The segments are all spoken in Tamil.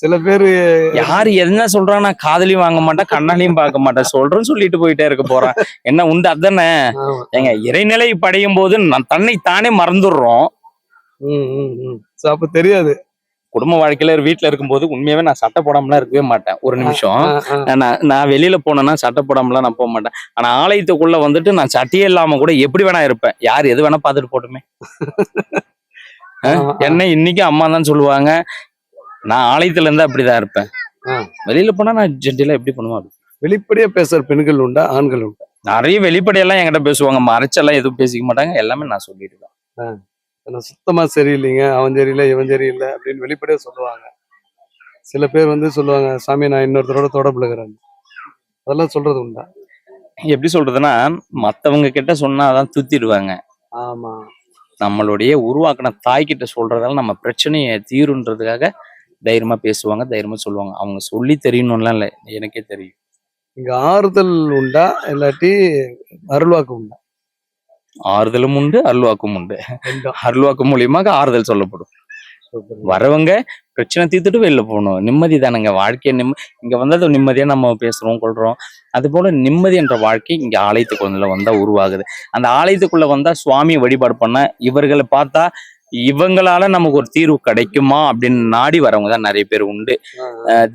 சில பேர் யாரு என்ன சொல்றான் நான் காதலியும் வாங்க மாட்டேன் கண்ணாலையும் பார்க்க மாட்டேன் சொல்றேன்னு சொல்லிட்டு போயிட்டே இருக்க போறேன். என்ன உண்டு அதானே? ஏங்க இறைநிலை படையும் போது நான் தன்னை தானே மறந்துடுறோம். அப்ப தெரியாது. குடும்ப வாழ்க்கையில வீட்டுல இருக்கும்போது உண்மையாவே நான் சட்டை போடாமலாம் இருக்கவே மாட்டேன். ஒரு நிமிஷம். நான் நான் வெளியில போனேன்னா சட்டை போடாமலாம் நான் போக மாட்டேன். ஆனா ஆலயத்துக்குள்ள வந்துட்டு நான் சட்டையே இல்லாம கூட எப்படி வேணா இருப்பேன். யார் எது வேணா பார்த்துட்டு போட்டுமே. என்ன இன்னைக்கும் அம்மா தான் சொல்லுவாங்க. நான் ஆலயத்துல இருந்தா அப்படிதான் இருப்பேன். வெளியில போனா நான் ஜென்டிலா எப்படி பண்ணுவேன் வெளிப்படையா பேசுற பெண்கள் உண்டா? ஆண்கள் உண்டா? நிறைய வெளிப்படையெல்லாம் என்கிட்ட பேசுவாங்க. மறைச்செல்லாம் எதுவும் பேசிக்க மாட்டாங்க. எல்லாமே நான் சொல்லிடுவேன். நான் சுத்தமா சரியில்லைங்க. அவன் சரியில்லை இவன் சரியில்லை அப்படின்னு வெளிப்படையா சொல்லுவாங்க. சில பேர் வந்து சொல்லுவாங்க சாமி நான் இன்னொருத்தரோட தொடர்புலகிறேன். அதெல்லாம் சொல்றது உண்டா? எப்படி சொல்றதுன்னா மத்தவங்க கிட்ட சொன்னாதான் துத்திடுவாங்க. ஆமா. நம்மளுடைய உருவாக்கின தாய்கிட்ட சொல்றதால நம்ம பிரச்சனையை தீருன்றதுக்காக தைரியமா பேசுவாங்க தைரியமா சொல்லுவாங்க. அவங்க சொல்லி தெரியணும்லாம் இல்லை. எனக்கே தெரியும். இங்க ஆறுதல் உண்டா? இல்லாட்டி அருள்வாக்கு உண்டா? ஆறுதலும் உண்டு அருள்வாக்கும் உண்டு. அருள்வாக்கு மூலியமாக ஆறுதல் சொல்லப்படும். வரவங்க பிரச்சனை தீர்த்துட்டு வெளில போகணும். நிம்மதி தானேங்க. வாழ்க்கையை நிம்ம இங்க வந்தது நிம்மதியா நம்ம பேசுறோம் கொள்றோம். அது போல நிம்மதி என்ற வாழ்க்கை இங்க ஆலயத்துக்குள்ள வந்தா உருவாகுது. அந்த ஆலயத்துக்குள்ள வந்தா சுவாமியை வழிபாடு பண்ண இவர்களை பார்த்தா இவங்களால நமக்கு ஒரு தீர்வு கிடைக்குமா அப்படின்னு நாடி வரவங்க தான் நிறைய பேர் உண்டு.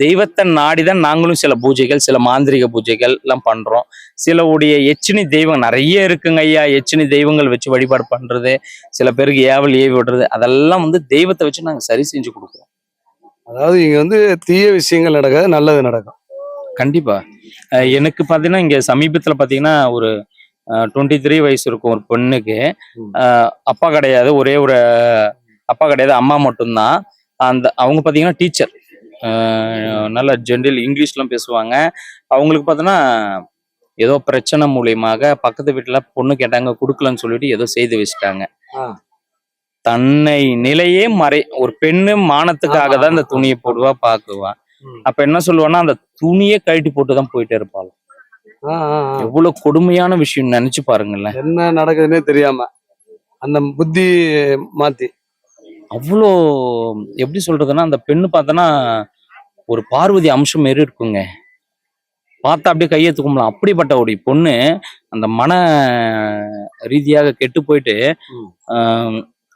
தெய்வத்தை நாடிதான் நாங்களும் சில பூஜைகள் சில மாந்திரிக பூஜைகள் எல்லாம் பண்றோம். சில உடைய எச்சினி தெய்வம் நிறைய இருக்குங்க ஐயா. எச்சினி தெய்வங்கள் வச்சு வழிபாடு பண்றது சில பேருக்கு ஏவல் ஏவி விடுறது அதெல்லாம் வந்து தெய்வத்தை வச்சு நாங்க சரி செஞ்சு கொடுக்குறோம். அதாவது இங்க வந்து தீய விஷயங்கள் நடக்காது நல்லது நடக்கும். கண்டிப்பா. எனக்கு பாத்தீங்கன்னா இங்க சமீபத்துல பாத்தீங்கன்னா ஒரு டுவெண்ட்டி த்ரீ வயசு இருக்கும் ஒரு பொண்ணுக்கு அப்பா கிடையாது ஒரே ஒரு அப்பா கிடையாது அம்மா மட்டும்தான் அந்த அவங்க பாத்தீங்கன்னா டீச்சர் நல்ல ஜென்ரல் இங்கிலீஷ்லாம் பேசுவாங்க அவங்களுக்கு பார்த்தோன்னா ஏதோ பிரச்சனை மூலியமாக பக்கத்து வீட்டுல பொண்ணு கேட்டாங்க கொடுக்கலன்னு சொல்லிட்டு ஏதோ செய்து வச்சுட்டாங்க. தன்னை நிலையே மறை ஒரு பெண்ணு மானத்துக்காக தான் இந்த. துணியை போடுவா பாக்குவா. அப்ப என்ன சொல்லுவான்னா அந்த துணியை கழட்டி போட்டு தான் போயிட்டே இருப்பாள். எவ்வளவு கொடுமையான விஷயம் நினைச்சு பாருங்களேன். என்ன நடக்குதுன்னே தெரியாம அந்த புத்தி மாத்தி. அவ்வளோ எப்படி சொல்றதுன்னா அந்த பெண்ணு பார்த்தோன்னா ஒரு பார்வதி அம்சம் மாரி இருக்குங்க. பார்த்தா அப்படியே கையை தூக்கமுலாம். அப்படிப்பட்ட ஒரு பொண்ணு அந்த மன ரீதியாக கெட்டு போயிட்டு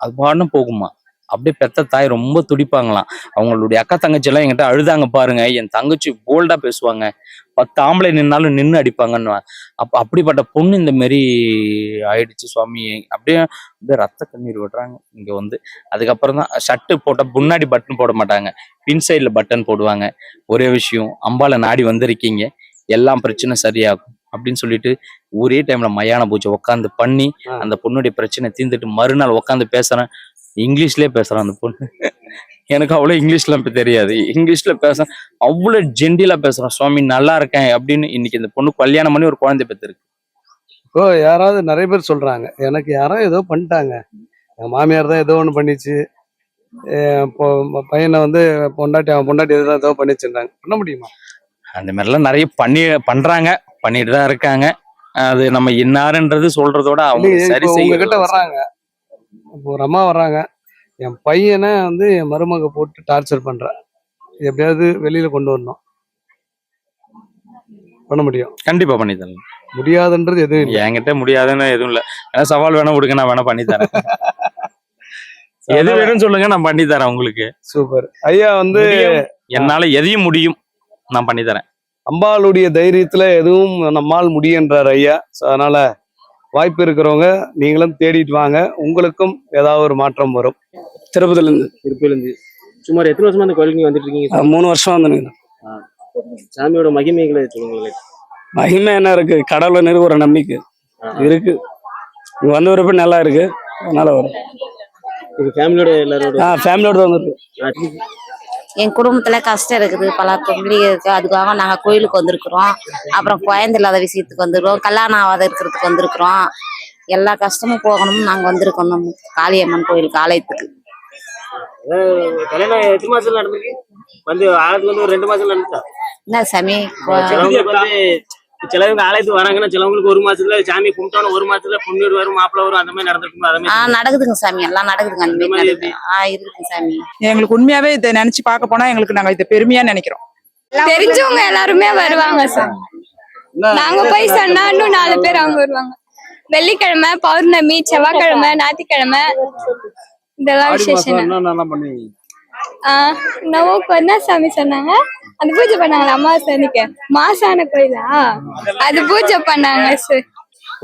அது பாட்டுன்னு போகுமா? அப்படியே பெத்த தாய் ரொம்ப துடிப்பாங்களாம். அவங்களுடைய அக்கா தங்கச்சி எல்லாம் என்கிட்ட அழுதாங்க பாருங்க. என் தங்கச்சி போல்டா பேசுவாங்க. பத்து ஆம்பளை நின்னாலும் நின்று அடிப்பாங்கன்னு அப்ப அப்படிப்பட்ட பொண்ணு இந்த மாரி ஆயிடுச்சு சுவாமி. அப்படியே அப்படியே ரத்த கண்ணீர் விடுறாங்க. இங்க வந்து அதுக்கப்புறம் தான் ஷர்ட் போட்ட முன்னாடி பட்டன் போட மாட்டாங்க. பின் சைடில் பட்டன் போடுவாங்க. ஒரே விஷயம் அம்பால நாடி வந்திருக்கீங்க. எல்லாம் பிரச்சனை சரியாகும். அப்படின்னு சொல்லிட்டு ஒரே டைம்ல மயான பூஜை உட்காந்து பண்ணி. அந்த பொண்ணுடைய பிரச்சனை தீர்ந்துட்டு மறுநாள் உட்காந்து பேசுறேன். இங்கிலீஷ்லயே பேசுறான் அந்த பொண்ணு. எனக்கு அவ்வளவு இங்கிலீஷ்ல இப்ப தெரியாது. இங்கிலீஷ்ல பேசுறேன் அவ்வளவு ஜென்டிலா பேசுறான். சுவாமி நல்லா இருக்கேன் அப்படின்னு இன்னைக்கு இந்த பொண்ணு கல்யாணம் பண்ணி ஒரு குழந்தை பெற்றிருக்கு. இப்போ யாராவது நிறைய பேர் சொல்றாங்க. எனக்கு யாரோ ஏதோ பண்ணிட்டாங்க. என் மாமியார் தான் ஏதோ ஒன்று பண்ணிச்சு. பையனை வந்து பொண்டாட்டி அவன் பொண்டாட்டி ஏதோ ஏதோ பண்ணிச்சுன்றாங்க. பண்ண முடியுமா? அந்த மாதிரிலாம் நிறைய பண்ணி பண்றாங்க. பண்ணிட்டு தான் இருக்காங்க. அது நம்ம இன்னாருன்றது சொல்றதோட அவங்க சரி செய்ய வர்றாங்க. ஒரு அம்மா வர்றாங்க. என் பையனை வந்து என் மருமக போட்டு டார்ச்சர் பண்றா. எப்படியாவது வெளியில கொண்டு வரணும். பண்ண முடியும். கண்டிப்பா பண்ணி தரலாம் முடியாதுன்றது எதுவும் இல்லை. என்கிட்ட முடியாதுன்னு எதுவும் இல்ல. ஏன்னா சவால் வேணா விடுங்க நான் வேணா பண்ணி தரேன் எது வேணும்னு சொல்லுங்க நான் பண்ணி தரேன் உங்களுக்கு. சூப்பர். ஐயா வந்து. என்னால எதையும் முடியும் நான் பண்ணி தரேன் அம்பாளுடைய தைரியத்துல எதுவும் நம்மால் முடியுன்றார் ஐயா. ஸோ அதனால வாய்ப்பு இருக்கிறவங்க நீங்களும் தேடிட்டு வாங்க. உங்களுக்கும் ஏதாவது ஒரு மாற்றம் வரும். திருப்பதிலேருந்து திருப்பிலிருந்து சுமார் எத்தனை வருஷமா அந்த கோயிலுக்கு நீங்க வந்துட்டு இருக்கீங்க? மூணு வருஷம் வந்துனுங்க சாமியோட மகிமைகளை சொல்லுங்களேன். மகிமை என்ன இருக்கு? கடவுளை நிறுவ ஒரு நம்பிக்கை இருக்கு. இங்க வந்த வரப்ப நல்லா இருக்கு. அதனால வரும். உங்க ஃபேமிலியோட எல்லாரோட ஆ ஃபேமிலியோட வந்துருக்கு. என் குடும்பத்துல கஷ்டம் இருக்குது பல பிள்ளைங்க இருக்கு. அதுக்காக நாங்க கோயிலுக்கு வந்திருக்கிறோம். அப்புறம் குழந்தை இல்லாத விஷயத்துக்கு வந்திருக்கிறோம். கல்யாணம் ஆகாத இருக்கிறதுக்கு வந்திருக்கிறோம். எல்லா கஷ்டமும் போகணும்னு நாங்க வந்திருக்கோம். காளியம்மன் கோயிலுக்கு ஆலயத்துக்கு. கல்யாணம் நடந்திருக்கு? வந்து ஆளுக்கு வந்து ஒரு ரெண்டு மாசம் நடந்துச்சா? என்ன சாமி? சிலவங்க ஆலயத்துக்கு வராங்கன்னா சிலவங்களுக்கு ஒரு மாசத்துல சாமி கும்பிட்டோன்னு ஒரு மாசத்துல பொண்ணு வரும் மாப்பிள்ள வரும் அந்த மாதிரி நடந்திருக்கும் அதே மாதிரி நடக்குதுங்க சாமி. எல்லாம் நடக்குதுங்க அந்த இந்த மாதிரி சாமி. எங்களுக்கு உண்மையாவே இதை நினைச்சு பார்க்க போனா எங்களுக்கு நாங்க இதை பெருமையா நினைக்கிறோம். தெரிஞ்சவங்க எல்லாருமே வருவாங்க சார். நாங்க போய் சொன்னா இன்னும் நாலு பேர் அவங்க வருவாங்க. வெள்ளிக்கிழமை பௌர்ணமி செவ்வாய்க்கிழமை ஞாயிற்றுக்கிழமை. இதெல்லாம் விசேஷம் என்ன சாமி சொன்னாங்க. அது பூஜை பண்ணாங்களா அமாவாசை அன்னைக்கு மாசான கோயிலா? அது பூஜை பண்ணாங்க சார்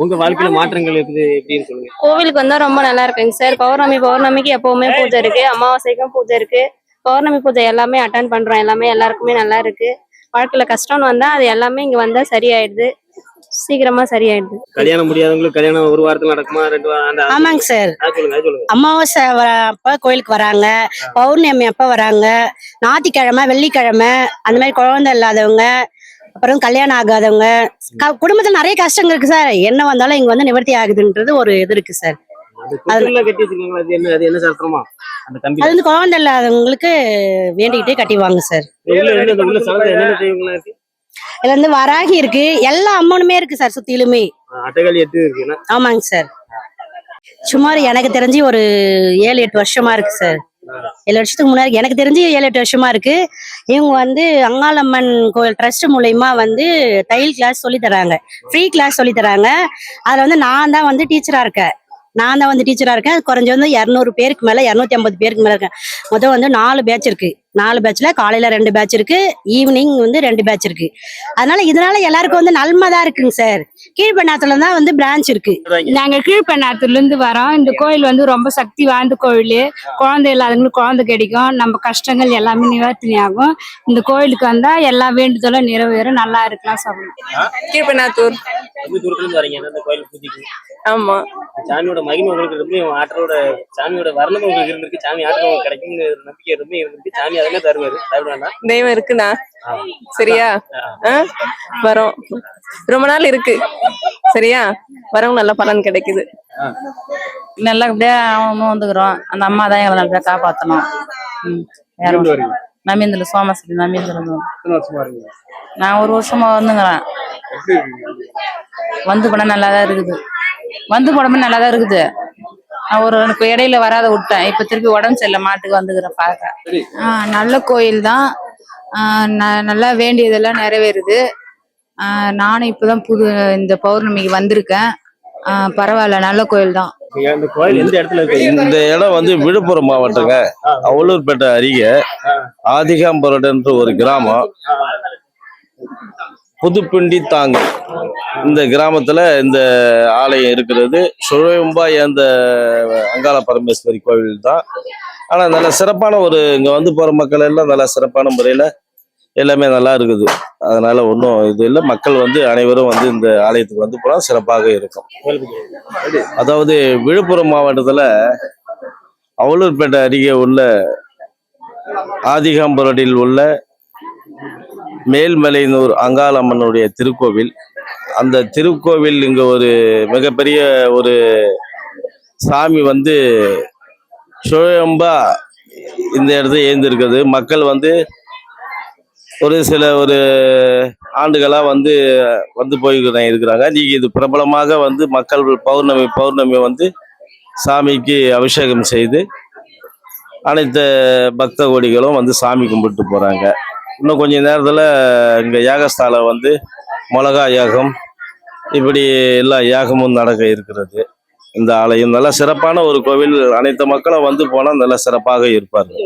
உங்க வாழ்க்கையில மாற்றங்கள் இருக்குது எப்படின்னு சொல்லுங்க. கோவிலுக்கு வந்தா ரொம்ப நல்லா இருக்குங்க சார். பௌர்ணமி பௌர்ணமிக்கு எப்பவுமே பூஜை இருக்கு. அமாவாசைக்கும் பூஜை இருக்கு. பௌர்ணமி பூஜை எல்லாமே அட்டன் பண்றோம். எல்லாமே எல்லாருக்குமே நல்லா இருக்கு. வாழ்க்கையில கஷ்டம்னு வந்தா அது எல்லாமே இங்க வந்தா சரியாயிடுது. சீக்கிரமா சரியாயிடுது. கல்யாணம் முடியாதவங்களுக்கு கல்யாணம் ஒரு வாரத்துல நடக்குமா ரெண்டு வாரம் ஆமாங்க சார். அமாவாசை அப்ப கோயிலுக்கு வராங்க பௌர்ணமி அப்ப வராங்க ஞாயிற்றுக்கிழமை வெள்ளிக்கிழமை அந்த மாதிரி குழந்தை இல்லாதவங்க அப்புறம் கல்யாணம் ஆகாதவங்க க- குடும்பத்துல நிறைய கஷ்டங்கள் இருக்கு சார். என்ன வந்தாலும் இங்க வந்து நிவர்த்தி ஆகுதுன்றது ஒரு இது இருக்கு சார். அது தொட்டில்ல கட்டி வச்சிருக்காங்களா அது என்ன அது என்ன சாஸ்திரமா? அந்த தம்பி அது வந்து குழந்தை இல்லாதவங்களுக்கு வேண்டிக்கிட்டே கட்டிவாங்க சார். இதுல இருந்து வராகி இருக்கு. எல்லா அம்மனுமே இருக்கு சார் சுத்திலுமே. ஆமாங்க சார். சுமார் எனக்கு தெரிஞ்சு ஒரு ஏழு எட்டு வருஷமா இருக்கு சார். ஏழு வருஷத்துக்கு முன்னாடி எனக்கு தெரிஞ்சு ஏழு எட்டு வருஷமா இருக்கு. இவங்க வந்து அங்காளம்மன் கோயில் ட்ரஸ்ட் மூலயமா வந்து தையல் கிளாஸ் சொல்லி தராங்க. ஃப்ரீ கிளாஸ் சொல்லி தராங்க. அதுல வந்து நான் தான் வந்து டீச்சரா இருக்கேன். நான் தான் வந்து டீச்சரா இருக்கேன். குறைஞ்ச வந்து இரநூறு பேருக்கு மேல இரநூத்தி ஐம்பது பேருக்கு மேல இருக்கேன். மொத்தம் வந்து நாலு பேட்ச் இருக்கு. நாலு பேட்ச்ல காலையில ரெண்டு பேட்ச் இருக்கு ஈவினிங் வந்து ரெண்டு பேட்ச் இருக்கு. அதனால இதனால எல்லாருக்கும் வந்து நன்மைதான் இருக்குங்க சார். கீழ்பண்ணாத்துல தான் வந்து பிரான்ச் இருக்கு. நாங்க கீழ்பெண்ணாத்தூர்ல இருந்து வரோம். இந்த கோயில் வந்து ரொம்ப சக்தி வாய்ந்த கோயில். குழந்தை இல்லாதவங்களுக்கு குழந்தை கிடைக்கும். நம்ம கஷ்டங்கள் எல்லாமே நிவர்த்தனி ஆகும் இந்த கோயிலுக்கு வந்தா எல்லா வேண்டுதலும் நிறைவேறும். நல்லா இருக்கலாம் சொல்லணும் கீழ்பெண்ணாத்தூர். ஆமா. சாமியோட மகிமை உங்களுக்கு ரொம்ப ஆற்றலோட சாமியோட வர்ணம் உங்களுக்கு இருந்திருக்கு. சாமி ஆற்றல் கிடைக்கும்னு நம்பிக்கை ரொம்ப இருந்திருக்கு. சாமி அதெல்லாம் தருவாரு. வேண்டாம் தெய்வம் இருக்குண்ணா. சரியா? ஆ? வரோம். ரொம்ப நாள் இருக்கு. சரியா? வரவும் நல்ல பலன் கிடைக்குது. நல்லபடியா அவனும் வந்துக்கிறோம். அந்த அம்மா தான் எங்களை நல்லபடியா காப்பாத்தணும். வேற ஒண்ணும். நமீந்திர சோமஸ்ரீ நமீந்திரம் நான் ஒரு வருஷமா வந்துங்கிறேன் வந்து படம் நல்லா தான் இருக்குது. வந்து படமும் நல்லா தான் இருக்குது. நான் ஒரு இடையில வராத விட்டேன். இப்ப திருப்பி உடம்பு சரியில்லை மாட்டுக்கு வந்துக்கிறேன் பார்க்க ஆஹ் நல்ல கோயில் தான். நல்லா வேண்டியதெல்லாம் நிறைவேறுது. ஆஹ் நானும் இப்பதான் புது இந்த பௌர்ணமிக்கு வந்திருக்கேன். பரவாயில்ல நல்ல கோயில் தான். இந்த கோயில் எந்த இடத்துல இருக்கு இந்த இடம் வந்து விழுப்புரம் மாவட்டங்க. அவலூர்பேட்டை அருகே. ஆதிகாம்பரடன்ற ஒரு கிராமம். புதுப்பிண்டி தாங்கு. இந்த கிராமத்தில் இந்த ஆலயம் இருக்கிறது. சுழம்பா ஏந்த அங்காள பரமேஸ்வரி கோவில் தான். ஆனால் நல்ல சிறப்பான ஒரு இங்கே வந்து போகிற மக்கள் எல்லாம் நல்லா சிறப்பான முறையில் எல்லாமே நல்லா இருக்குது. அதனால ஒன்றும் இது இல்லை. மக்கள் வந்து அனைவரும் வந்து இந்த ஆலயத்துக்கு வந்து போனால் சிறப்பாக இருக்கும். அதாவது விழுப்புரம் மாவட்டத்தில் அவலூர்பேட்டை அருகே உள்ள ஆதிகாம்பரடியில் உள்ள மேல்மலையனூர் அங்காளம்மனுடைய திருக்கோவில். அந்த திருக்கோவில் இங்கே ஒரு மிகப்பெரிய ஒரு சாமி வந்து சுழம்பா இந்த இடத்துல ஏந்திருக்குது மக்கள் வந்து ஒரு சில ஒரு ஆண்டுகளாக வந்து வந்து போய்கிறாங்க இருக்கிறாங்க. இன்றைக்கி இது பிரபலமாக வந்து மக்கள் பௌர்ணமி பௌர்ணமி வந்து சாமிக்கு அபிஷேகம் செய்து அனைத்து பக்த கோடிகளும் வந்து சாமி கும்பிட்டு போகிறாங்க இன்னும் கொஞ்ச நேரத்துல இங்க யாகஸ்தால வந்து மிளகா யாகம் இப்படி எல்லா யாகமும் நடக்க இருக்கிறது. இந்த ஆலயம் நல்ல சிறப்பான ஒரு கோவில். அனைத்து மக்களும் வந்து போனா நல்ல சிறப்பாக இருப்பார்கள்.